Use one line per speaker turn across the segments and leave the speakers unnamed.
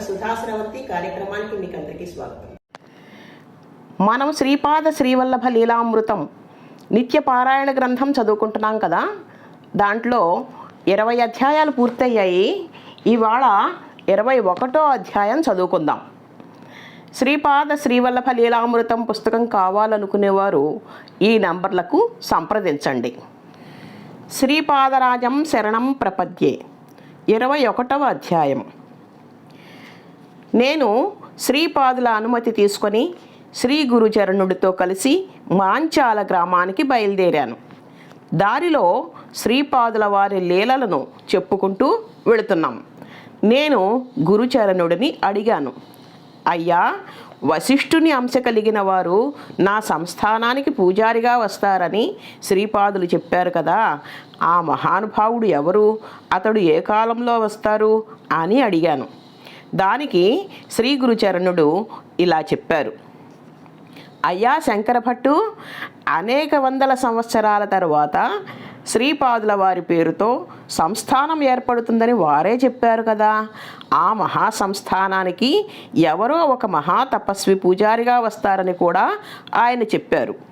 సుధాశ్రవంతి కార్యక్రమానికి మీకు అందరికీ స్వాగతం. మనం శ్రీపాద శ్రీవల్లభ లీలామృతం నిత్య పారాయణ గ్రంథం చదువుకుంటున్నాం కదా? దాంట్లో ఇరవై అధ్యాయాలు పూర్తయ్యాయి. ఇవాళ ఇరవై ఒకటో అధ్యాయం చదువుకుందాం. శ్రీపాద శ్రీవల్లభ లీలామృతం పుస్తకం కావాలనుకునేవారు ఈ నంబర్లకు సంప్రదించండి. శ్రీపాదరాజం శరణం ప్రపద్యే. ఇరవై ఒకటవ అధ్యాయం. నేను శ్రీపాదుల అనుమతి తీసుకొని శ్రీ గురుచరణుడితో కలిసి మాంచాల గ్రామానికి బయలుదేరాను. దారిలో శ్రీపాదుల వారి లీలలను చెప్పుకుంటూ వెళుతున్నాం. నేను గురుచరణుడిని అడిగాను. అయ్యా వశిష్ఠుని అంశ కలిగిన వారు నా సంస్థానానికి పూజారిగా వస్తారని శ్రీపాదులు చెప్పారు కదా ఆ మహానుభావుడు ఎవరు? అతడు ఏ కాలంలో వస్తారు? అని అడిగాను. దానికి శ్రీ గురుచరణుడు ఇలా చెప్పారు. అయ్యా శంకరభట్టు అనేక వందల సంవత్సరాల తరువాత శ్రీపాదుల వారి పేరుతో సంస్థానం ఏర్పడుతుందని వారే చెప్పారు కదా. ఆ మహా సంస్థానానికి ఎవరో ఒక మహా తపస్వి పూజారిగా వస్తారని కూడా ఆయన చెప్పారు.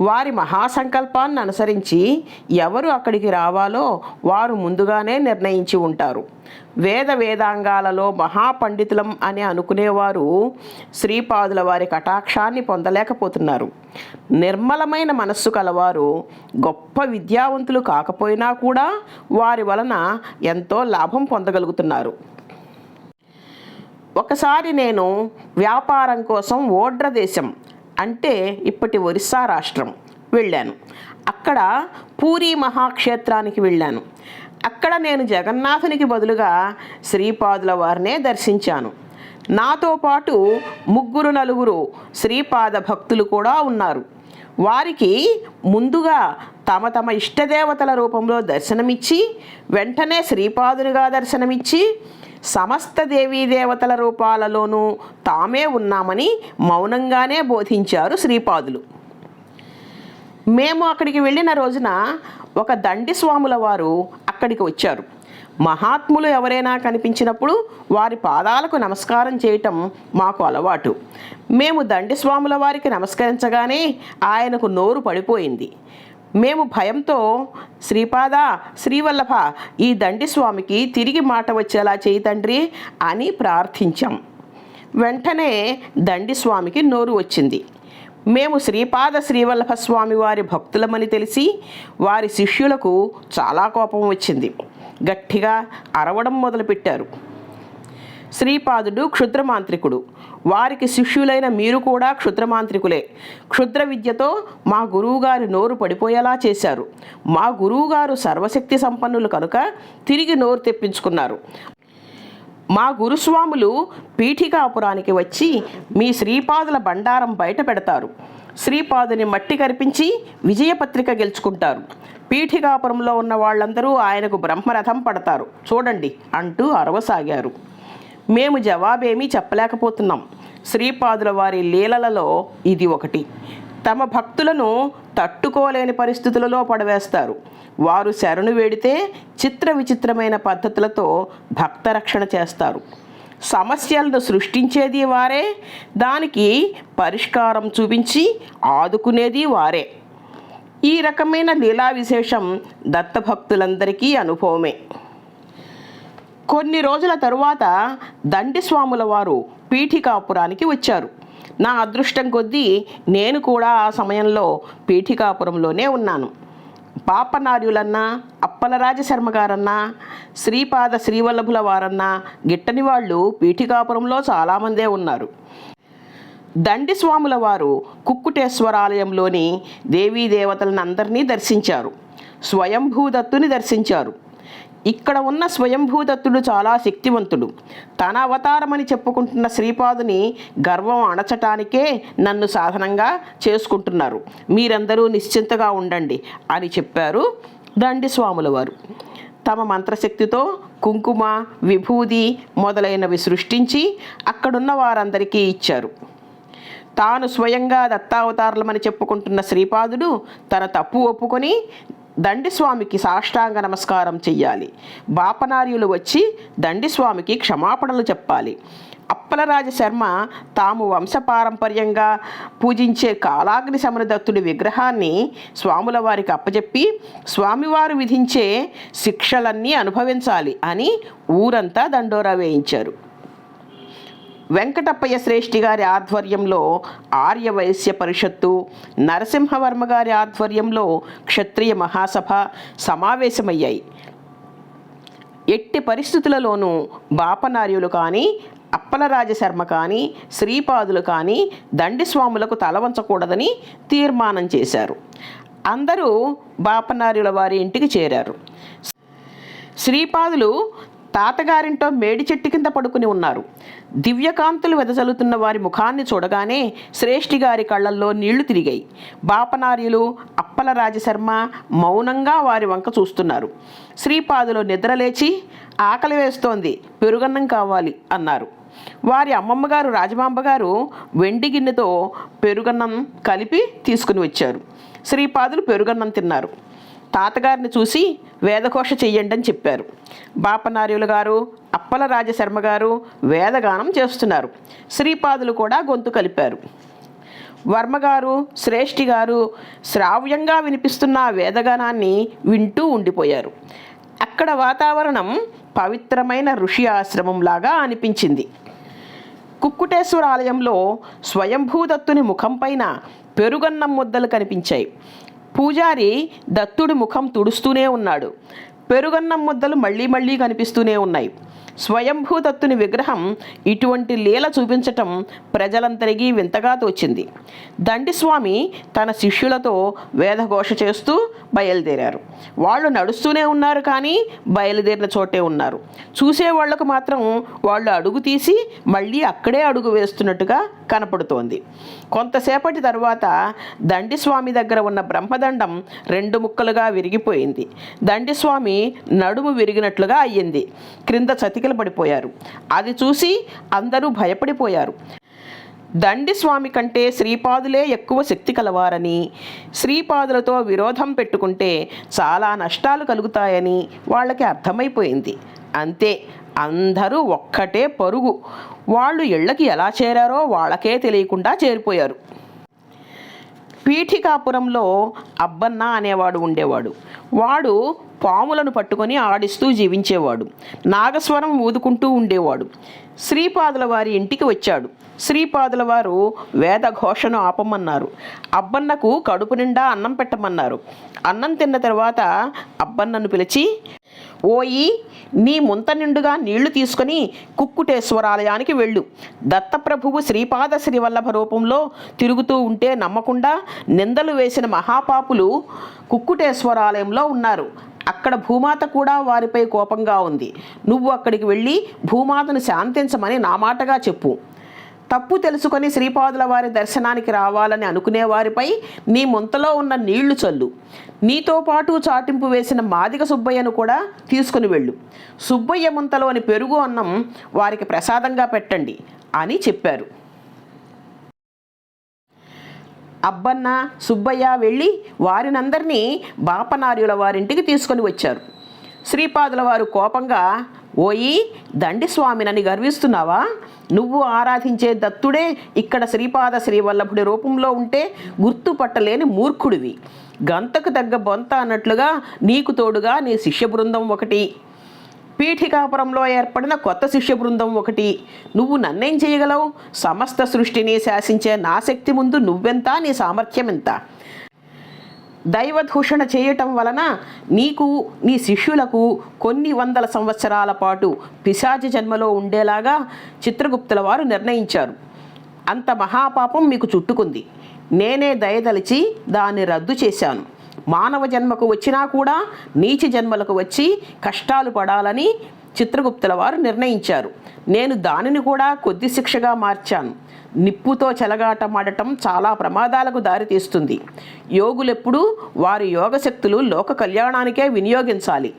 వారి మహాసంకల్పాన్ని అనుసరించి ఎవరు అక్కడికి రావాలో వారు ముందుగానే నిర్ణయించి ఉంటారు. వేద వేదాంగాలలో మహాపండితులం అని అనుకునేవారు శ్రీపాదుల వారి కటాక్షాన్ని పొందలేకపోతున్నారు. నిర్మలమైన మనస్సు కలవారు గొప్ప విద్యావంతులు కాకపోయినా కూడా వారి వలన ఎంతో లాభం పొందగలుగుతున్నారు. ఒకసారి నేను వ్యాపారం కోసం ఓడ్ర దేశం అంటే ఇప్పటి ఒరిస్సా రాష్ట్రం వెళ్ళాను. అక్కడ పూరి మహాక్షేత్రానికి వెళ్ళాను. అక్కడ నేను జగన్నాథునికి బదులుగా శ్రీపాదుల వారినే దర్శించాను. నాతో పాటు ముగ్గురు నలుగురు శ్రీపాద భక్తులు కూడా ఉన్నారు. వారికి ముందుగా తమ తమ ఇష్టదేవతల రూపంలో దర్శనమిచ్చి వెంటనే శ్రీపాదునిగా దర్శనమిచ్చి సమస్త దేవీ దేవతల రూపాలలోనూ తామే ఉన్నామని మౌనంగానే బోధించారు శ్రీపాదులు. మేము అక్కడికి వెళ్ళిన రోజున ఒక దండి స్వాముల వారు అక్కడికి వచ్చారు. మహాత్ములు ఎవరైనా కనిపించినప్పుడు వారి పాదాలకు నమస్కారం చేయటం మాకు అలవాటు. మేము దండి స్వాముల వారికి నమస్కరించగానే ఆయనకు నోరు పడిపోయింది. మేము భయంతో శ్రీపాద శ్రీవల్లభ ఈ దండి స్వామికి తిరిగి మాట వచ్చేలా చేయి తండ్రి అని ప్రార్థించాం. వెంటనే దండి స్వామికి నోరు వచ్చింది. మేము శ్రీపాద శ్రీవల్లభ స్వామి వారి భక్తులమని తెలిసి వారి శిష్యులకు చాలా కోపం వచ్చింది. గట్టిగా అరవడం మొదలుపెట్టారు. శ్రీపాదుడు క్షుద్రమాంత్రికుడు. వారికి శిష్యులైన మీరు కూడా క్షుద్రమాంత్రికులే. క్షుద్ర విద్యతో మా గురువుగారి నోరు పడిపోయేలా చేశారు. మా గురువుగారు సర్వశక్తి సంపన్నులు కనుక తిరిగి నోరు తెప్పించుకున్నారు. మా గురుస్వాములు పీఠికాపురానికి వచ్చి మీ శ్రీపాదుల బండారం బయట పెడతారు. శ్రీపాదుని మట్టి కరిపించి విజయపత్రిక గెలుచుకుంటారు. పీఠికాపురంలో ఉన్న వాళ్ళందరూ ఆయనకు బ్రహ్మరథం పడతారు. చూడండి అంటూ అరవసాగారు. మేము జవాబేమీ చెప్పలేకపోతున్నాం. శ్రీపాదుల వారి లీలలలో ఇది ఒకటి. తమ భక్తులను తట్టుకోలేని పరిస్థితులలో పడవేస్తారు. వారు శరణు వేడితే చిత్ర విచిత్రమైన పద్ధతులతో భక్త రక్షణ చేస్తారు. సమస్యలను సృష్టించేది వారే దానికి పరిష్కారం చూపించి ఆదుకునేది వారే. ఈ రకమైన లీలా విశేషం దత్తభక్తులందరికీ అనుభవమే. కొన్ని రోజుల తరువాత దండిస్వాముల వారు పీఠికాపురానికి వచ్చారు. నా అదృష్టం కొద్దీ నేను కూడా ఆ సమయంలో పీఠికాపురంలోనే ఉన్నాను. పాపనార్యులన్నా అప్పల రాజశర్మ గారన్నా శ్రీపాద శ్రీవల్లభుల వారన్నా గిట్టని వాళ్ళు పీఠికాపురంలో చాలామందే ఉన్నారు. దండిస్వాముల వారు కుక్కుటేశ్వరాలయంలోని దేవీ దేవతలను అందరినీ దర్శించారు. స్వయంభూదత్తుని దర్శించారు. ఇక్కడ ఉన్న స్వయంభూదత్తుడు చాలా శక్తివంతుడు. తన అవతారమని చెప్పుకుంటున్న శ్రీపాదుని గర్వం అణచటానికే నన్ను సాధనంగా చేసుకుంటున్నారు. మీరందరూ నిశ్చింతగా ఉండండి అని చెప్పారు దండి స్వాముల వారు తమ మంత్రశక్తితో కుంకుమ విభూది మొదలైనవి సృష్టించి అక్కడున్న వారందరికీ ఇచ్చారు. తాను స్వయంగా దత్తావతారులమని చెప్పుకుంటున్న శ్రీపాదుడు తన తప్పు ఒప్పుకొని దండిస్వామికి సాష్టాంగ నమస్కారం చెయ్యాలి. బాపనార్యులు వచ్చి దండిస్వామికి క్షమాపణలు చెప్పాలి. అప్పలరాజ శర్మ తాము వంశపారంపర్యంగా పూజించే కాలాగ్ని సమరదత్తుడి విగ్రహాన్ని స్వాముల వారికి అప్పచెప్పి స్వామివారు విధించే శిక్షలన్నీ అనుభవించాలి అని ఊరంతా దండోరా వేయించారు. వెంకటప్పయ్య శ్రేష్ఠి గారి ఆధ్వర్యంలో ఆర్య వైశ్య పరిషత్తు నరసింహవర్మ గారి ఆధ్వర్యంలో క్షత్రియ మహాసభ సమావేశమయ్యాయి. ఎట్టి పరిస్థితులలోనూ బాపనార్యులు కానీ అప్పలరాజశర్మ కానీ శ్రీపాదులు కానీ దండిస్వాములకు తలవంచకూడదని తీర్మానం చేశారు. అందరూ బాపనార్యుల వారి ఇంటికి చేరారు. శ్రీపాదులు తాతగారింటో మేడి చెట్టు కింద పడుకుని ఉన్నారు. దివ్యకాంతులు వెదజల్లుతున్న వారి ముఖాన్ని చూడగానే శ్రేష్ఠి గారి కళ్ళల్లో నీళ్ళు తిరిగాయి. బాపనార్యులు అప్పల రాజశర్మ మౌనంగా వారి వంక చూస్తున్నారు. శ్రీపాదులు నిద్రలేచి ఆకలి వేస్తోంది. పెరుగన్నం కావాలి అన్నారు. వారి అమ్మమ్మగారు రాజమాంబగారు వెండి గిన్నెతో పెరుగన్నం కలిపి తీసుకుని వచ్చారు. శ్రీపాదులు పెరుగన్నం తిన్నారు. తాతగారిని చూసి వేదఘోష చెయ్యండి అని చెప్పారు. బాపనార్యులు గారు అప్పల రాజశర్మ గారు వేదగానం చేస్తున్నారు. శ్రీపాదులు కూడా గొంతు కలిపారు. వర్మగారు శ్రేష్ఠి గారు శ్రావ్యంగా వినిపిస్తున్న వేదగానాన్ని వింటూ ఉండిపోయారు. అక్కడ వాతావరణం పవిత్రమైన ఋషి ఆశ్రమంలాగా అనిపించింది. కుక్కుటేశ్వర ఆలయంలో స్వయంభూదత్తుని ముఖం పైన పెరుగన్నం ముద్దలు కనిపించాయి. పూజారి దత్తుడి ముఖం తుడుస్తూనే ఉన్నాడు. పెరుగన్నం ముద్దలు మళ్ళీ మళ్ళీ కనిపిస్తూనే ఉన్నాయి. స్వయంభూదత్తుని విగ్రహం ఇటువంటి లీల చూపించటం ప్రజలందరికీ వింతగా తోచింది. దండిస్వామి తన శిష్యులతో వేదఘోష చేస్తూ బయలుదేరారు. వాళ్ళు నడుస్తూనే ఉన్నారు కానీ బయలుదేరిన చోటే ఉన్నారు. చూసేవాళ్ళకు మాత్రం వాళ్ళు అడుగు తీసి మళ్ళీ అక్కడే అడుగు వేస్తున్నట్టుగా కనపడుతోంది. కొంతసేపటి తర్వాత దండిస్వామి దగ్గర ఉన్న బ్రహ్మదండం రెండు ముక్కలుగా విరిగిపోయింది. దండిస్వామి నడుము విరిగినట్లుగా అయ్యింది. క్రింద చతికిల పడిపోయారు. అది చూసి అందరూ భయపడిపోయారు. దండి స్వామి కంటే శ్రీపాదులే ఎక్కువ శక్తి కలవారని శ్రీపాదులతో విరోధం పెట్టుకుంటే చాలా నష్టాలు కలుగుతాయని వాళ్ళకి అర్థమైపోయింది. అంతే అందరూ ఒక్కటే పరుగు. వాళ్ళు ఇళ్ళకి ఎలా చేరారో వాళ్ళకే తెలియకుండా చేరిపోయారు. పీఠికాపురంలో అబ్బన్న అనేవాడు ఉండేవాడు. వాడు పాములను పట్టుకొని ఆడిస్తూ జీవించేవాడు. నాగస్వరం ఊదుకుంటూ ఉండేవాడు. శ్రీపాదుల వారి ఇంటికి వచ్చాడు. శ్రీపాదుల వారు వేదఘోషను ఆపమన్నారు. అబ్బన్నకు కడుపు నిండా అన్నం పెట్టమన్నారు. అన్నం తిన్న తర్వాత అబ్బన్నను పిలిచి ఓయి నీ ముంత నిండుగా నీళ్ళు తీసుకొని కుక్కుటేశ్వరాలయానికి వెళ్ళు. దత్తప్రభువు శ్రీపాద శ్రీవల్లభ రూపంలో తిరుగుతూ ఉంటే నమ్మకుండా నిందలు వేసిన మహాపాపులు కుక్కుటేశ్వరాలయంలో ఉన్నారు. అక్కడ భూమాత కూడా వారిపై కోపంగా ఉంది. నువ్వు అక్కడికి వెళ్ళి భూమాతను శాంతించమని నా మాటగా చెప్పు. తప్పు తెలుసుకొని శ్రీపాదుల వారి దర్శనానికి రావాలని అనుకునే వారిపై నీ ముంతలో ఉన్న నీళ్ళు చల్లు. నీతో పాటు చాటింపు వేసిన మాదిగ సుబ్బయ్యను కూడా తీసుకుని వెళ్ళు. సుబ్బయ్య ముంతలోని పెరుగు అన్నం వారికి ప్రసాదంగా పెట్టండి అని చెప్పారు. అబ్బన్న సుబ్బయ్య వెళ్ళి వారినందరినీ బాపనార్యుల వారింటికి తీసుకొని వచ్చారు. శ్రీపాదుల వారు కోపంగా ఓయి దండి స్వామినని గర్విస్తున్నావా? నువ్వు ఆరాధించే దత్తుడే ఇక్కడ శ్రీపాద శ్రీవల్లభుడి రూపంలో ఉంటే గుర్తుపట్టలేని మూర్ఖుడివి. గంతకు తగ్గ బొంత అన్నట్లుగా నీకు తోడుగా నీ శిష్య బృందం ఒకటి. పీఠికాపురంలో ఏర్పడిన కొత్త శిష్య బృందం ఒకటి. నువ్వు నన్నేం చేయగలవు? సమస్త సృష్టిని శాసించే నా శక్తి ముందు నువ్వెంత? నీ సామర్థ్యం ఎంత? దైవదూషణ చేయటం వలన నీకు నీ శిష్యులకు కొన్ని వందల సంవత్సరాల పాటు పిశాచి జన్మలో ఉండేలాగా చిత్రగుప్తుల వారు నిర్ణయించారు. అంత మహాపాపం మీకు చుట్టుకుంది. నేనే దయదలిచి దాన్ని రద్దు చేశాను. మానవ జన్మకు వచ్చినా కూడా నీచి జన్మలకు వచ్చి కష్టాలు పడాలని చిత్రగుప్తుల వారు నిర్ణయించారు. నేను దానిని కూడా కొద్ది శిక్షగా మార్చాను. నిప్పుతో చెలగాటమాడటం చాలా ప్రమాదాలకు దారితీస్తుంది. యోగులెప్పుడూ వారి యోగశక్తులు లోక కళ్యాణానికే వినియోగించాలి.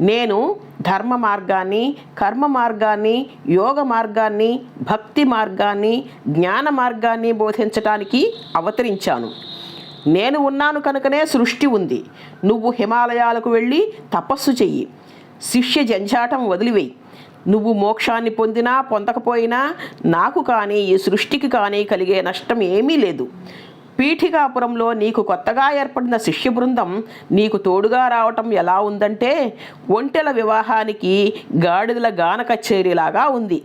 నేను ధర్మ మార్గాన్ని కర్మ మార్గాన్ని యోగ మార్గాన్ని భక్తి మార్గాన్ని జ్ఞాన మార్గాన్ని బోధించటానికి అవతరించాను. నేను ఉన్నాను కనుకనే సృష్టి ఉంది. నువ్వు హిమాలయాలకు వెళ్ళి తపస్సు చెయ్యి. శిష్య జంజాటం వదిలివేయి. నువ్వు మోక్షాన్ని పొందినా పొందకపోయినా నాకు కానీ ఈ సృష్టికి కానీ కలిగే నష్టం ఏమీ లేదు. పీఠికాపురంలో నీకు కొత్తగా ఏర్పడిన శిష్య బృందం నీకు తోడుగా రావటం ఎలా ఉందంటే ఒంటెల వివాహానికి గాడిదల గాన కచేరీలాగా ఉంది.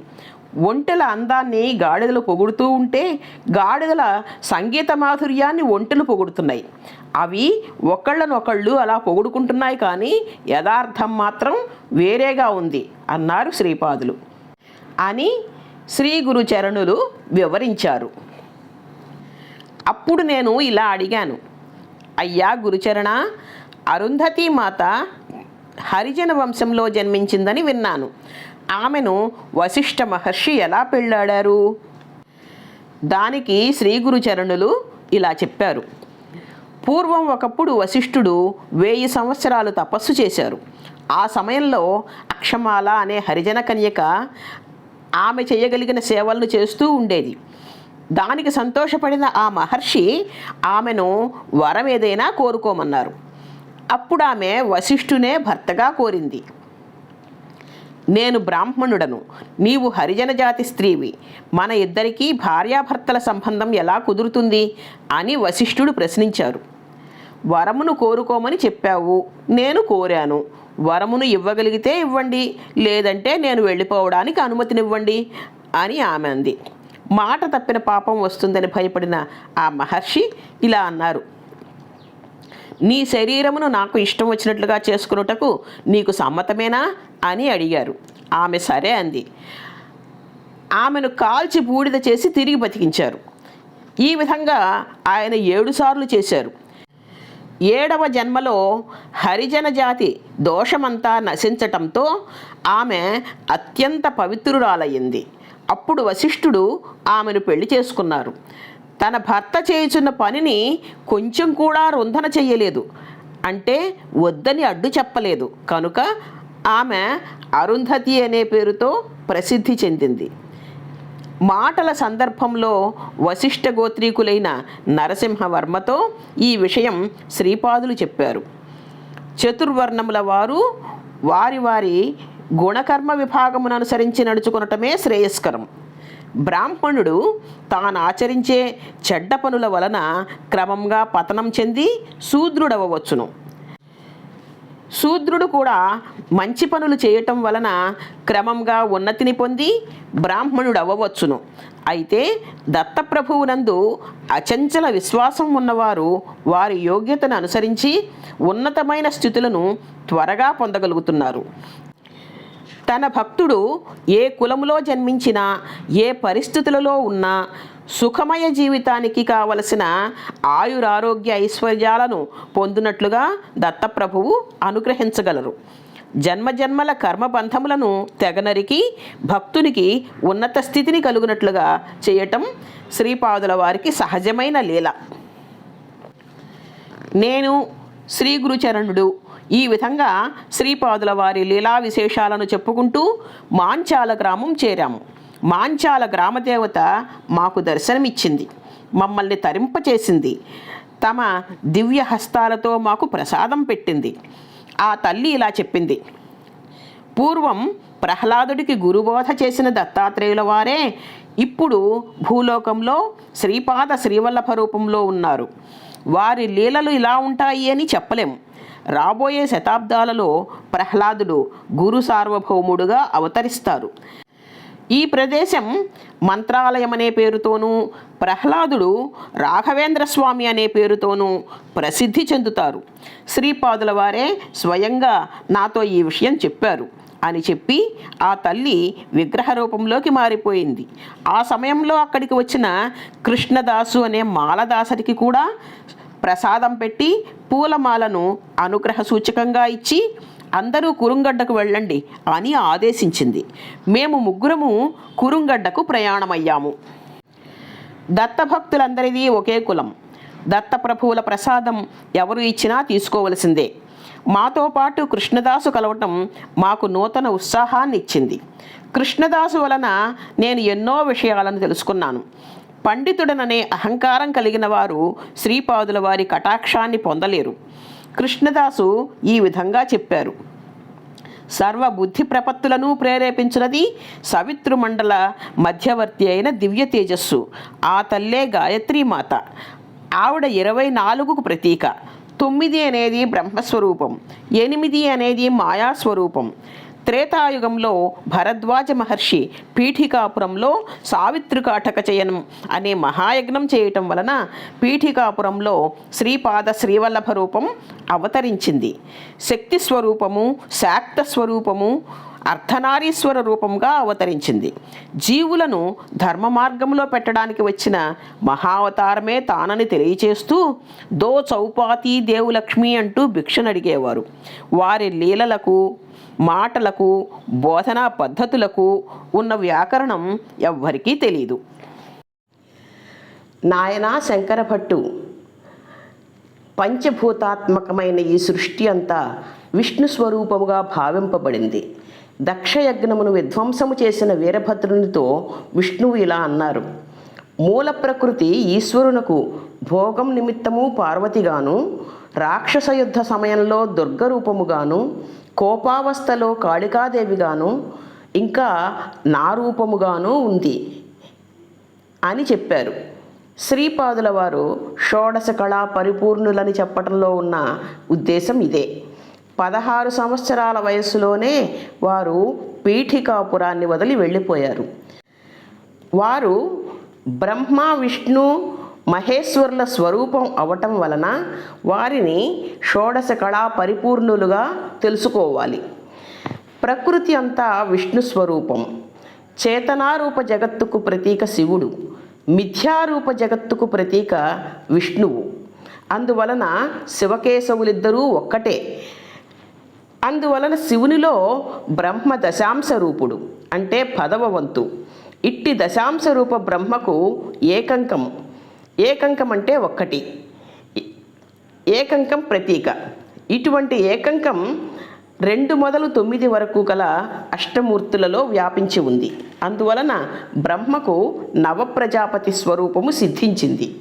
ఒంటెల అందాన్ని గాడిదలు పొగుడుతూ ఉంటే గాడిదల సంగీత మాధుర్యాన్ని ఒంటెలు పొగుడుతున్నాయి. అవి ఒకళ్ళనొకళ్ళు అలా పొగుడుకుంటున్నాయి కానీ యథార్థం మాత్రం వేరేగా ఉంది అన్నారు శ్రీపాదులు. అని శ్రీ గురు చరణులు వివరించారు. అప్పుడు నేను ఇలా అడిగాను. అయ్యా గురుచరణ అరుంధతి మాత హరిజన వంశంలో జన్మించిందని విన్నాను. ఆమెను వశిష్ఠ మహర్షి ఎలా పెళ్ళాడారు దానికి శ్రీ గురుచరణులు ఇలా చెప్పారు. పూర్వం ఒకప్పుడు వశిష్ఠుడు వెయ్యి సంవత్సరాలు తపస్సు చేశారు. ఆ సమయంలో అక్షమాల అనే హరిజన కన్యక ఆమె చేయగలిగిన సేవలను చేస్తూ ఉండేది. దానికి సంతోషపడిన ఆ మహర్షి ఆమెను వరం ఏదైనా కోరుకోమన్నారు. అప్పుడు ఆమె వశిష్ఠునే భర్తగా కోరింది. నేను బ్రాహ్మణుడను నీవు హరిజన జాతి స్త్రీవి మన ఇద్దరికీ భార్యాభర్తల సంబంధం ఎలా కుదురుతుంది? అని వశిష్ఠుడు ప్రశ్నించారు. వరమును కోరుకోమని చెప్పావు నేను కోరాను. వరమును ఇవ్వగలిగితే ఇవ్వండి లేదంటే నేను వెళ్ళిపోవడానికి అనుమతినివ్వండి అని ఆమె అంది. మాట తప్పిన పాపం వస్తుందని భయపడిన ఆ మహర్షి ఇలా అన్నారు. నీ శరీరమును నాకు ఇష్టం వచ్చినట్లుగా చేసుకున్నటకు నీకు సమ్మతమేనా? అని అడిగారు. ఆమె సరే అంది. ఆమెను కాల్చి బూడిద చేసి తిరిగి బతికించారు. ఈ విధంగా ఆయన ఏడుసార్లు చేశారు. ఏడవ జన్మలో హరిజన జాతి దోషమంతా నశించటంతో ఆమె అత్యంత పవిత్రురాలయ్యింది. అప్పుడు వశిష్ఠుడు ఆమెను పెళ్ళి చేసుకున్నారు. తన భర్త చేయుచున్న పనిని కొంచెం కూడా రుంధన చెయ్యలేదు. అంటే వద్దని అడ్డు చెప్పలేదు. కనుక ఆమె అరుంధతి అనే పేరుతో ప్రసిద్ధి చెందింది. మాటల సందర్భంలో వశిష్ఠ గోత్రీకులైన నరసింహవర్మతో ఈ విషయం శ్రీపాదులు చెప్పారు. చతుర్వర్ణముల వారు వారి వారి గుణకర్మ విభాగమును అనుసరించి నడుచుకునటమే శ్రేయస్కరం. బ్రాహ్మణుడు తాను ఆచరించే చెడ్డ పనుల వలన క్రమంగా పతనం చెంది శూద్రుడవవచ్చును శూద్రుడు కూడా మంచి పనులు చేయటం వలన క్రమంగా ఉన్నతిని పొంది బ్రాహ్మణుడు అవ్వవచ్చును అయితే దత్తప్రభువునందు అచంచల విశ్వాసం ఉన్నవారు వారి యోగ్యతను అనుసరించి ఉన్నతమైన స్థితులను త్వరగా పొందగలుగుతున్నారు. తన భక్తుడు ఏ కులములో జన్మించినా ఏ పరిస్థితులలో ఉన్నా సుఖమయ జీవితానికి కావలసిన ఆయురారోగ్య ఐశ్వర్యాలను పొందినట్లుగా దత్తప్రభువు అనుగ్రహించగలరు. జన్మజన్మల కర్మబంధములను తెగనరికి భక్తునికి ఉన్నత స్థితిని కలుగునట్లుగా చేయటం శ్రీపాదుల వారికి సహజమైన లీల. నేను శ్రీ గురుచరణుడు ఈ విధంగా శ్రీపాదుల వారి లీలా విశేషాలను చెప్పుకుంటూ మాంచాల గ్రామం చేరాము. మాంచాల గ్రామదేవత మాకు దర్శనమిచ్చింది. మమ్మల్ని తరింపచేసింది తమ దివ్య హస్తాలతో మాకు ప్రసాదం పెట్టింది. ఆ తల్లి ఇలా చెప్పింది. పూర్వం ప్రహ్లాదుడికి గురుబోధ చేసిన దత్తాత్రేయుల వారే ఇప్పుడు భూలోకంలో శ్రీపాద శ్రీవల్లభ రూపంలో ఉన్నారు. వారి లీలలు ఇలా ఉంటాయి అని చెప్పలేము. రాబోయే శతాబ్దాలలో ప్రహ్లాదుడు గురు సార్వభౌముడుగా అవతరిస్తారు. ఈ ప్రదేశం మంత్రాలయం అనే పేరుతోనూ ప్రహ్లాదుడు రాఘవేంద్ర స్వామి అనే పేరుతోనూ ప్రసిద్ధి చెందుతారు. శ్రీపాదుల వారే స్వయంగా నాతో ఈ విషయం చెప్పారు అని చెప్పి ఆ తల్లి విగ్రహ రూపంలోకి మారిపోయింది. ఆ సమయంలో అక్కడికి వచ్చిన కృష్ణదాసు అనే మాలదాసరికి కూడా ప్రసాదం పెట్టి పూలమాలను అనుగ్రహ సూచకంగా ఇచ్చి అందరూ కురుంగడ్డకు వెళ్ళండి అని ఆదేశించింది. మేము ముగ్గురము కురుంగడ్డకు ప్రయాణమయ్యాము. దత్తభక్తులందరిది ఒకే కులం. దత్తప్రభువుల ప్రసాదం ఎవరు ఇచ్చినా తీసుకోవలసిందే. మాతో పాటు కృష్ణదాసు కలవటం మాకు నూతన ఉత్సాహాన్ని ఇచ్చింది కృష్ణదాసు వలన నేను ఎన్నో విషయాలను తెలుసుకున్నాను. పండితుడననే అహంకారం కలిగిన వారు శ్రీపాదుల వారి కటాక్షాన్ని పొందలేరు. కృష్ణదాసు ఈ విధంగా చెప్పారు. సర్వబుద్ధి ప్రపత్తులను ప్రేరేపించినది సవితృమండల మధ్యవర్తి అయిన దివ్య తేజస్సు ఆ తల్లే గాయత్రీమాత ఆవిడ ఇరవై నాలుగుకు ప్రతీక. తొమ్మిది అనేది బ్రహ్మస్వరూపం ఎనిమిది అనేది మాయాస్వరూపం. త్రేతాయుగంలో భరద్వాజ మహర్షి పీఠికాపురంలో సావిత్రికాటకచయనం అనే మహాయజ్ఞం చేయటం వలన పీఠికాపురంలో శ్రీపాద శ్రీవల్లభ రూపం అవతరించింది. శక్తి స్వరూపము శాక్త స్వరూపము అర్ధనారీశ్వర రూపంగా అవతరించింది. జీవులను ధర్మ మార్గంలో పెట్టడానికి వచ్చిన మహావతారమే తానని తెలియచేస్తూ దో చౌపాతి దేవులక్ష్మి అంటూ భిక్షనడిగేవారు వారి లీలలకు మాటలకు బోధనా పద్ధతులకు ఉన్న వ్యాకరణం ఎవ్వరికీ తెలియదు నాయనా శంకర భట్టు పంచభూతాత్మకమైన ఈ సృష్టి అంతా విష్ణు స్వరూపముగా భావింపబడింది. దక్షయజ్ఞమును విధ్వంసము చేసిన వీరభద్రునితో విష్ణువు ఇలా అన్నారు మూల ప్రకృతి ఈశ్వరునకు భోగం నిమిత్తము పార్వతిగాను రాక్షస యుద్ధ సమయంలో దుర్గరూపముగాను కోపావస్థలో కాళికాదేవిగాను ఇంకా నా రూపముగాను ఉంది అని చెప్పారు. శ్రీపాదుల వారు షోడశ కళా పరిపూర్ణులని చెప్పడంలో ఉన్న ఉద్దేశం ఇదే. పదహారు సంవత్సరాల వయస్సులోనే వారు పీఠికాపురాన్ని వదిలి వెళ్ళిపోయారు. వారు బ్రహ్మ విష్ణు మహేశ్వరుల స్వరూపం అవటం వలన వారిని షోడశ కళా పరిపూర్ణులుగా తెలుసుకోవాలి. ప్రకృతి అంతా విష్ణు స్వరూపం. చేతనారూప జగత్తుకు ప్రతీక శివుడు. మిథ్యారూప జగత్తుకు ప్రతీక విష్ణువు. అందువలన శివకేశవులిద్దరూ ఒక్కటే. అందువలన శివునిలో బ్రహ్మ దశాంశ రూపుడు. అంటే పదవ వంతు. ఇట్టి దశాంశ రూప బ్రహ్మకు ఏకంకం. ఏకంకం అంటే ఒక్కటి. ఏకంకం ప్రతీక. ఇటువంటి ఏకంకం రెండు మొదలు తొమ్మిది వరకు గల అష్టమూర్తులలో వ్యాపించి ఉంది. అందువలన బ్రహ్మకు నవప్రజాపతి స్వరూపము సిద్ధించింది.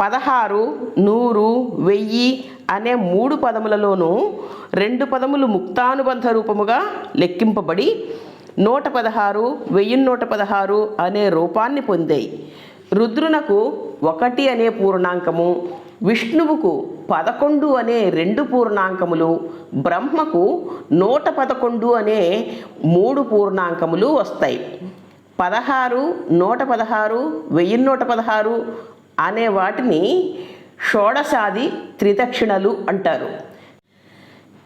పదహారు నూరు వెయ్యి అనే మూడు పదములలోనూ రెండు పదములు ముక్తానుబంధ రూపముగా లెక్కింపబడి నూట పదహారు వెయ్యి నూట పదహారు అనే రూపాన్ని పొందాయి. రుద్రునకు ఒకటి అనే పూర్ణాంకము విష్ణువుకు పదకొండు అనే రెండు పూర్ణాంకములు బ్రహ్మకు నూట పదకొండు అనే మూడు పూర్ణాంకములు వస్తాయి. పదహారు నూట పదహారు వెయ్యి నూట పదహారు అనే వాటిని షోడశాది త్రిదక్షిణలు అంటారు.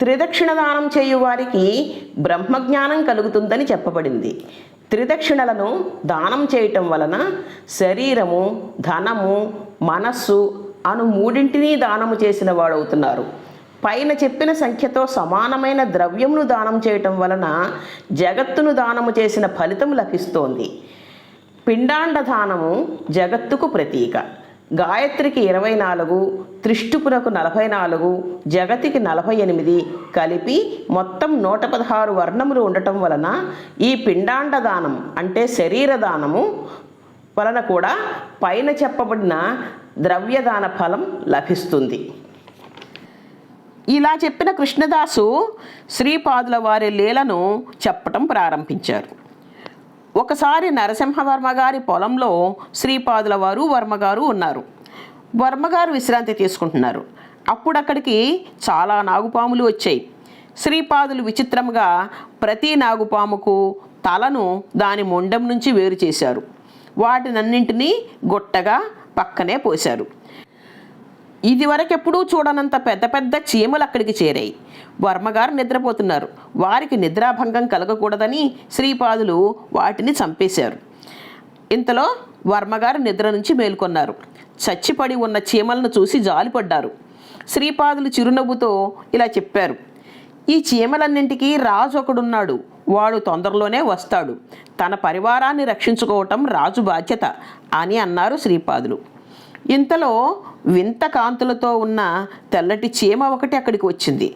త్రిదక్షిణ దానం చేయు వారికి బ్రహ్మజ్ఞానం కలుగుతుందని చెప్పబడింది. త్రిదక్షిణలను దానం చేయటం వలన శరీరము ధనము మనస్సు అను మూడింటిని దానము చేసిన వాడవుతున్నారు. పైన చెప్పిన సంఖ్యతో సమానమైన ద్రవ్యమును దానం చేయటం వలన జగత్తును దానము చేసిన ఫలితం లభిస్తోంది. పిండాండ దానము జగత్తుకు ప్రతీక. గాయత్రికి ఇరవై నాలుగు త్రిష్టుపురకు నలభై నాలుగు జగతికి నలభై ఎనిమిది కలిపి మొత్తం నూట పదహారు వర్ణములు ఉండటం వలన ఈ పిండాండ దానం అంటే శరీర దానము వలన కూడా పైన చెప్పబడిన ద్రవ్యదాన ఫలం లభిస్తుంది. ఇలా చెప్పిన కృష్ణదాసు శ్రీపాదుల వారి లీలను చెప్పటం ప్రారంభించారు. ఒకసారి నరసింహవర్మ గారి పొలంలో శ్రీపాదుల వారు వర్మగారు ఉన్నారు. వర్మగారు విశ్రాంతి తీసుకుంటున్నారు. అప్పుడు అక్కడికి చాలా నాగుపాములు వచ్చాయి. శ్రీపాదులు విచిత్రంగా ప్రతి నాగుపాముకు తలను దాని మొండెం నుంచి వేరు చేశారు. వాటినన్నింటినీ గొట్టగా పక్కనే పోశారు. ఇదివరకెప్పుడూ చూడనంత పెద్ద పెద్ద చీమలు అక్కడికి చేరాయి. వర్మగారు నిద్రపోతున్నారు. వారికి నిద్రాభంగం కలగకూడదని శ్రీపాదులు వాటిని చంపేశారు. ఇంతలో వర్మగారు నిద్ర నుంచి మేల్కొన్నారు. చచ్చిపడి ఉన్న చీమలను చూసి జాలిపడ్డారు. శ్రీపాదులు చిరునవ్వుతో ఇలా చెప్పారు. ఈ చీమలన్నింటికీ రాజు ఒకడున్నాడు. వాడు తొందరలోనే వస్తాడు. తన పరివారాన్ని రక్షించుకోవటం రాజు బాధ్యత అని అన్నారు శ్రీపాదులు. ఇంతలో వింత కాంతులతో ఉన్న తెల్లటి చీమ ఒకటి అక్కడికి వచ్చింది.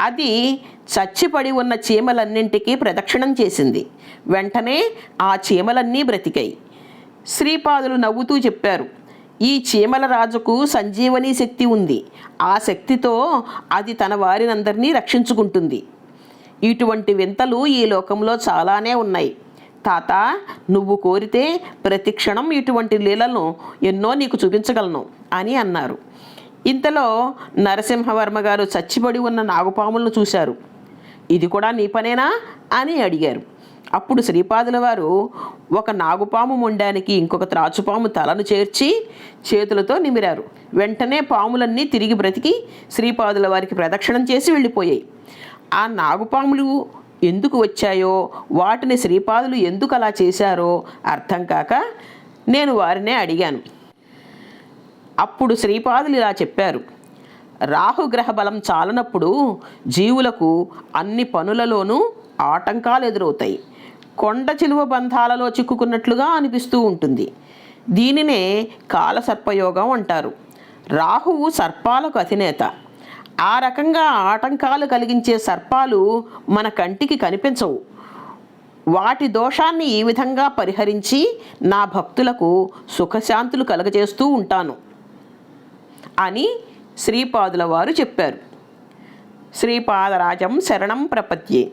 అది చచ్చిపడి ఉన్న చీమలన్నింటికీ ప్రదక్షిణం చేసింది. వెంటనే ఆ చీమలన్నీ బ్రతికాయి. శ్రీపాదులు నవ్వుతూ చెప్పారు ఈ చీమల రాజుకు సంజీవని శక్తి ఉంది. ఆ శక్తితో అది తన వారినందరినీ రక్షించుకుంటుంది. ఇటువంటి వింతలు ఈ లోకంలో చాలానే ఉన్నాయి. తాత నువ్వు కోరితే ప్రతి క్షణం ఇటువంటి లీలను ఎన్నో నీకు చూపించగలను అని అన్నారు. ఇంతలో నరసింహవర్మ గారు చచ్చిపడి ఉన్న నాగుపాములను చూశారు. ఇది కూడా నీ పనేనా అని అడిగారు. అప్పుడు శ్రీపాదుల వారు ఒక నాగుపాము మొండానికి ఇంకొక త్రాచుపాము తలను చేర్చి చేతులతో నిమిరారు. వెంటనే పాములన్నీ తిరిగి బ్రతికి శ్రీపాదుల వారికి ప్రదక్షిణం చేసి వెళ్ళిపోయాయి. ఆ నాగుపాములు ఎందుకు వచ్చాయో వాటిని శ్రీపాదులు ఎందుకు అలా చేశారో అర్థం కాక నేను వారినే అడిగాను. అప్పుడు శ్రీపాదులు ఇలా చెప్పారు. రాహుగ్రహ బలం చాలనప్పుడు జీవులకు అన్ని పనులలోనూ ఆటంకాలు ఎదురవుతాయి. కొండ చిలువ బంధాలలో చిక్కుకున్నట్లుగా అనిపిస్తూ ఉంటుంది. దీనినే కాలసర్పయోగం అంటారు. రాహువు సర్పాలకు అధినేత. ఆ రకంగా ఆటంకాలు కలిగించే సర్పాలు మన కంటికి కనిపించవు. వాటి దోషాన్ని ఈ విధంగా పరిహరించి నా భక్తులకు సుఖశాంతులు కలగజేస్తూ ఉంటాను అని శ్రీపాదుల వారు చెప్పారు. శ్రీపాదరాజం శరణం ప్రపత్యే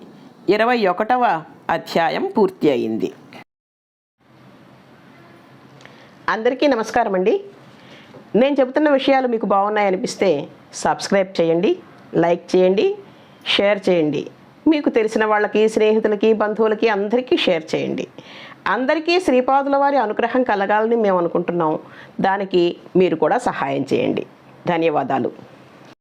ఇరవై ఒకటవ అధ్యాయం పూర్తి అయింది. అందరికీ నమస్కారం అండి నేను చెబుతున్న విషయాలు మీకు బాగున్నాయనిపిస్తే సబ్స్క్రైబ్ చేయండి లైక్ చేయండి షేర్ చేయండి. మీకు తెలిసిన వాళ్ళకి స్నేహితులకి బంధువులకి అందరికీ షేర్ చేయండి. అందరికీ శ్రీపాదుల వారి అనుగ్రహం కలగాలని మేము అనుకుంటున్నాం. దానికి మీరు కూడా సహాయం చేయండి. ధన్యవాదాలు.